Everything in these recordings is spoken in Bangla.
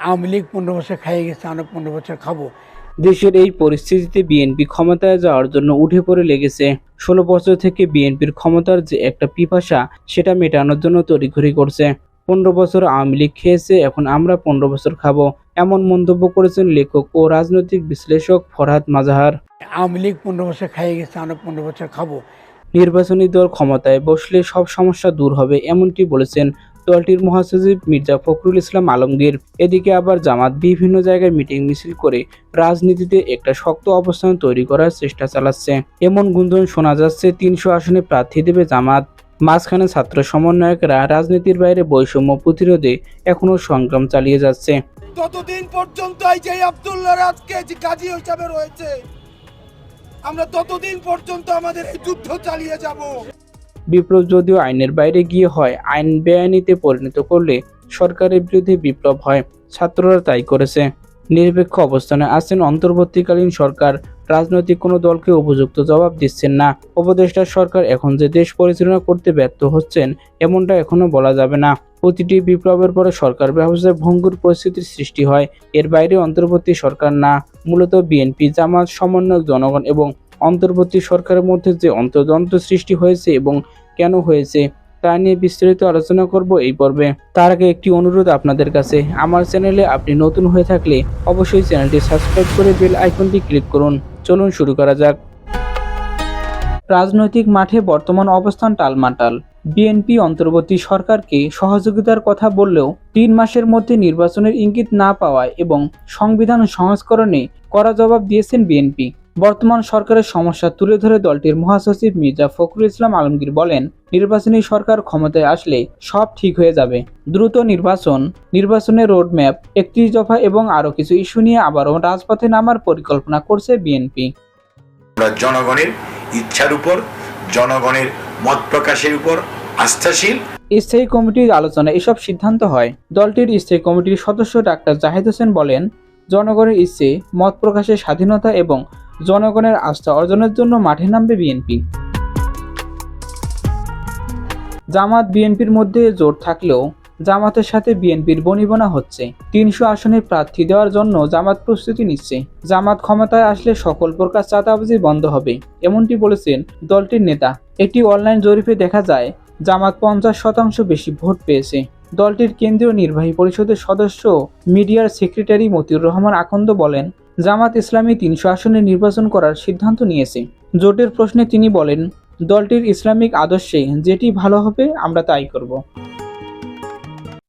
আওয়ামী লীগ পনেরো বছর খাইয়ে গেছে আমরা পনেরো বছর খাব। দেশের এই পরিস্থিতিতে বিএনপি ক্ষমতায় যাওয়ার জন্য উঠে পড়ে লেগেছে। ষোলো বছর থেকে বিএনপির ক্ষমতার যে একটা পিপাসা সেটা মেটানোর জন্য তড়িঘড়ি করছে। পনেরো বছর আওয়ামী লীগ খেয়েছে এখন আমরা পনেরো বছর খাব এমন মন্তব্য করেছেন লেখক ও রাজনৈতিক বিশ্লেষক ফরহাদ মাজাহার। আওয়ামী লীগ পনেরো বছর খাইয়ে গেছে আমরা পনেরো বছর খাব। নির্বাচনী দল ক্ষমতায় বসলে সব সমস্যা দূর হবে এমনটি বলেছেন দলটির মহাসচিব মির্জা ফখরুল ইসলাম আলমগীর। এদিকে আবার জামাত বিভিন্ন জায়গায় মিটিং মিছিল করে রাজনীতিতে একটা শক্ত অবস্থান তৈরি করার চেষ্টা চালাচ্ছে। এমন গুঞ্জন শোনা যাচ্ছে তিনশো আসনে প্রার্থী দেবে জামাত। মাঝখানে ছাত্র সমন্বয়করা রাজনীতির বাইরে বৈষম্য প্রতিরোধে এখনও সংগ্রাম চালিয়ে যাচ্ছে। ততদিন পর্যন্ত এই যে আব্দুল্লাহ রাজকে গাজী হিসাবে রয়েছে, আমরা ততদিন পর্যন্ত আমাদের এই যুদ্ধ চালিয়ে যাব। বিপ্লব যদিও আইনের বাইরে গিয়ে হয়, আইন বেআইনিতে পরিণত করলে সরকারের বিরুদ্ধে বিপ্লব হয়। ছাত্ররা তাই করেছে। নিরপেক্ষ অবস্থানে আছেন অন্তর্বর্তীকালীন সরকার। রাজনৈতিক কোনো দলকে উপযুক্ত জবাব দিচ্ছেন না। উপদেষ্টা সরকার এখন যে দেশ পরিচালনা করতে ব্যর্থ হচ্ছেন, এমনটা এখনও বলা যাবে না। প্রতিটি বিপ্লবের পরে সরকার ব্যবস্থায় ভঙ্গুর পরিস্থিতির সৃষ্টি হয়। এর বাইরে অন্তর্বর্তী সরকার না। মূলত বিএনপি, জামাত, সমন্বয়ক জনগণ এবং অন্তর্বর্তী সরকারের মধ্যে যে অন্তর্দ্বন্দ্ব সৃষ্টি হয়েছে এবং কেন হয়েছে তা নিয়ে বিস্তারিত আলোচনা করব এই পর্বে। তার আগে একটি অনুরোধ আপনাদের কাছে। আমার চ্যানেলে আপনি নতুন হয়ে থাকলে অবশ্যই চ্যানেলটি সাবস্ক্রাইব করে বেল আইকনটি ক্লিক করুন। চলুন শুরু করা যাক। রাজনৈতিক মাঠে বর্তমান অবস্থান টালমাটাল। বিএনপি অন্তর্বর্তী সরকারকে সহযোগিতার কথা বললেও তিন মাসের মধ্যে নির্বাচনের ইঙ্গিত না পাওয়ায় এবং সংবিধান সংস্করণে কড়া জবাব দিয়েছেন বিএনপি। বর্তমান সরকারের সমস্যা তুলে ধরে দলটির মহাসচিব মির্জা ফখরুল ইসলাম আলমগীর বলেন নির্বাচনী সরকার ক্ষমতায় আসলে সব ঠিক হয়ে যাবে। দ্রুত নির্বাচন নির্বাচনের রোডম্যাপ একত্রিশ দফা এবং আরও কিছু ইস্যু নিয়ে আবারও রাজপথে নামার পরিকল্পনা করছে বিএনপি। জনগণের ইচ্ছার উপর জনগণের মত প্রকাশের উপর আস্থাশীল। স্থায়ী কমিটির আলোচনায় এসব সিদ্ধান্ত হয়। দলটির স্থায়ী কমিটির সদস্য ডাক্তার জাহিদ হোসেন বলেন জনগণের ইচ্ছে মত প্রকাশের স্বাধীনতা এবং জনগণের আস্থা অর্জনের জন্য মাঠে নামবে বিএনপি। জামাত বিএনপির মধ্যে জোট থাকলেও জামাতের সাথে বিএনপির বনিবনা হচ্ছে। তিনশো আসনে প্রার্থী দেওয়ার জন্য জামাত প্রস্তুতি নিচ্ছে। জামাত ক্ষমতায় আসলে সকল প্রকার চাঁদাবাজি বন্ধ হবে, এমনটি বলেছেন দলটির নেতা। একটি অনলাইন জরিপে দেখা যায়, জামাত পঞ্চাশ শতাংশ বেশি ভোট পেয়েছে। দলটির কেন্দ্রীয় নির্বাহী পরিষদের সদস্য মিডিয়ার সেক্রেটারি মতিউর রহমান আকন্দ বলেন জামাত ইসলামী তিনশো আসনে নির্বাচন করার সিদ্ধান্ত নিয়েছে। জোটের প্রশ্নে তিনি বলেন, দলটির ইসলামিক আদর্শে যেটি ভালো হবে, আমরা তাই করব।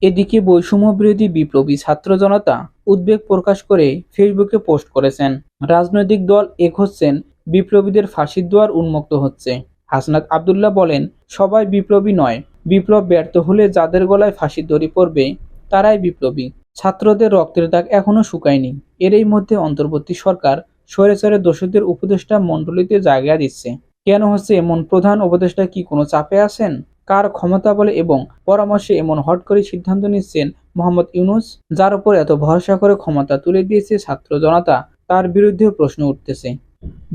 এদিকে বৈষম্য বিরোধী বিপ্লবী ছাত্র জনতা উদ্বেগ প্রকাশ করে ফেসবুকে পোস্ট করেছেন। রাজনৈতিক দল এক হচ্ছেন, বিপ্লবীদের ফাঁসির দোয়ার উন্মুক্ত হচ্ছে। হাসনাত আবদুল্লাহ বলেন, সবাই বিপ্লবী নয়। বিপ্লব ব্যর্থ হলে যাদের গলায় ফাঁসির দড়ি পড়বে তারাই বিপ্লবী। ছাত্রদের রক্তের দাগ এখনও শুকায়নি। এরই মধ্যে অন্তর্বর্তী সরকার স্বৈরাচারে দোষীদের উপদেষ্টা মণ্ডলীতে জায়গা দিচ্ছে। কেন হচ্ছে এমন প্রধান উপদেষ্টা কি কোনো চাপে আছেন? কার ক্ষমতা বলে এবং পরামর্শে এমন হট করে সিদ্ধান্ত নিচ্ছেন মোহাম্মদ ইউনুস, যার উপর এত ভরসা করে ক্ষমতা তুলে দিয়েছে ছাত্র জনতা? তার বিরুদ্ধেও প্রশ্ন উঠতেছে।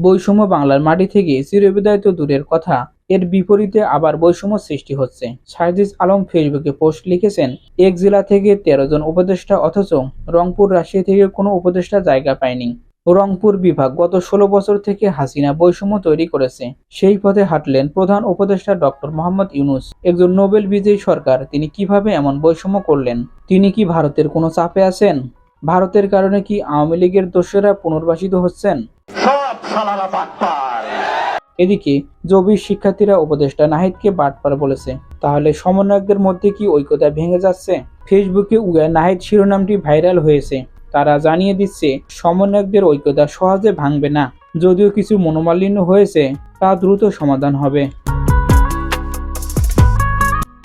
বৈষম্য বাংলার মাটি থেকে চিরবিদায় তো দূরের কথা। এর বিপরীতে আবার বৈষম্য সৃষ্টি হচ্ছে। সাইদিস আলম ফেসবুকে পোস্ট লিখেছেন, এক জেলা থেকে তেরো জন উপদেষ্টা অথচ রংপুর, রাজশাহী থেকে কোনো উপদেষ্টা জায়গা পায়নি। রংপুর বিভাগ গত ষোলো বছর থেকে হাসিনা বৈষম্য তৈরি করেছে। সেই পথে হাঁটলেন প্রধান উপদেষ্টা ডক্টর মোহাম্মদ ইউনুস। একজন নোবেল বিজয়ী সরকার, তিনি কীভাবে এমন বৈষম্য করলেন? তিনি কি ভারতের কোনো চাপে আছেন? ভারতের কারণে কি আওয়ামী লীগের দোষেরা পুনর্বাসিত হচ্ছেন? এদিকে জবির শিক্ষার্থীরা উপদেষ্টা নাহিদকে বাটপার বলেছে। তাহলে সমন্বয়কদের মধ্যে কি ঐক্যতা ভেঙে যাচ্ছে? ফেসবুকে উয়া নাহিদ শিরোনামটি ভাইরাল হয়েছে। তারা জানিয়ে দিচ্ছে, সমন্বয়কদের ঐক্যতা সহজে ভাঙবে না। যদিও কিছু মনোমালিন্য হয়েছে, তা দ্রুত সমাধান হবে।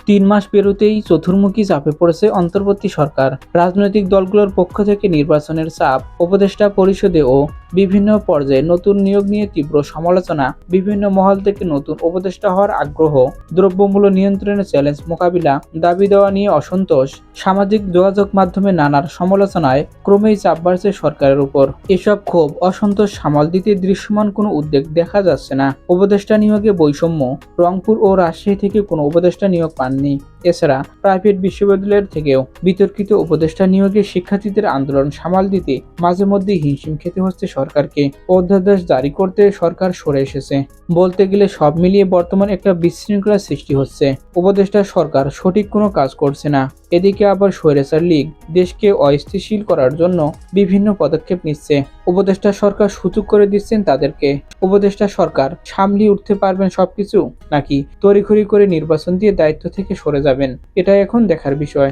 তিন মাস পেরোতেই চতুর্মুখী চাপে পড়েছে অন্তর্বর্তী সরকার। রাজনৈতিক দলগুলোর পক্ষ থেকে নির্বাচনের চাপ, উপদেষ্টা পরিষদে ও বিভিন্ন পর্যায়ে নতুন নিয়োগ নিয়ে তীব্র সমালোচনা, বিভিন্ন মহল থেকে নতুন উপদেষ্টা হওয়ার আগ্রহ, দ্রব্যমূল্য নিয়ন্ত্রণের চ্যালেঞ্জ মোকাবিলা, দাবি দেওয়া নিয়ে অসন্তোষ, সামাজিক যোগাযোগ মাধ্যমে নানার সমালোচনায় ক্রমেই চাপ বাড়ছে সরকারের উপর। এসব ক্ষোভ, অসন্তোষ, সামাল দিতে দৃশ্যমান কোনো উদ্যোগ দেখা যাচ্ছে না। উপদেষ্টা নিয়োগে বৈষম্য, রংপুর ও রাজশাহী থেকে কোনো উপদেষ্টা নিয়োগ Nik. এছাড়া প্রাইভেট বিশ্ববিদ্যালয়ের থেকেও বিতর্কিত উপদেষ্টা নিয়োগে শিক্ষার্থীদের আন্দোলন সামাল দিতে মাঝে মধ্যে হিমশিম খেতে হচ্ছে সরকারকে। অধ্যাদেশ জারি করতে সরকার সরে এসেছে। বলতে গেলে সব মিলিয়ে বর্তমান একটা বিশৃঙ্খলা সৃষ্টি হচ্ছে। উপদেষ্টা সরকার সঠিক কোনো কাজ করছে না। এদিকে আবার স্বৈরাচার লীগ দেশকে অস্থিতিশীল করার জন্য বিভিন্ন পদক্ষেপ নিচ্ছে। উপদেষ্টা সরকার সুযোগ করে দিচ্ছেন তাদেরকে। উপদেষ্টা সরকার সামলিয়ে উঠতে পারবেন সবকিছু নাকি তড়িঘড়ি করে নির্বাচন দিয়ে দায়িত্ব থেকে সরে যাবেন। এটা এখন দেখার বিষয়।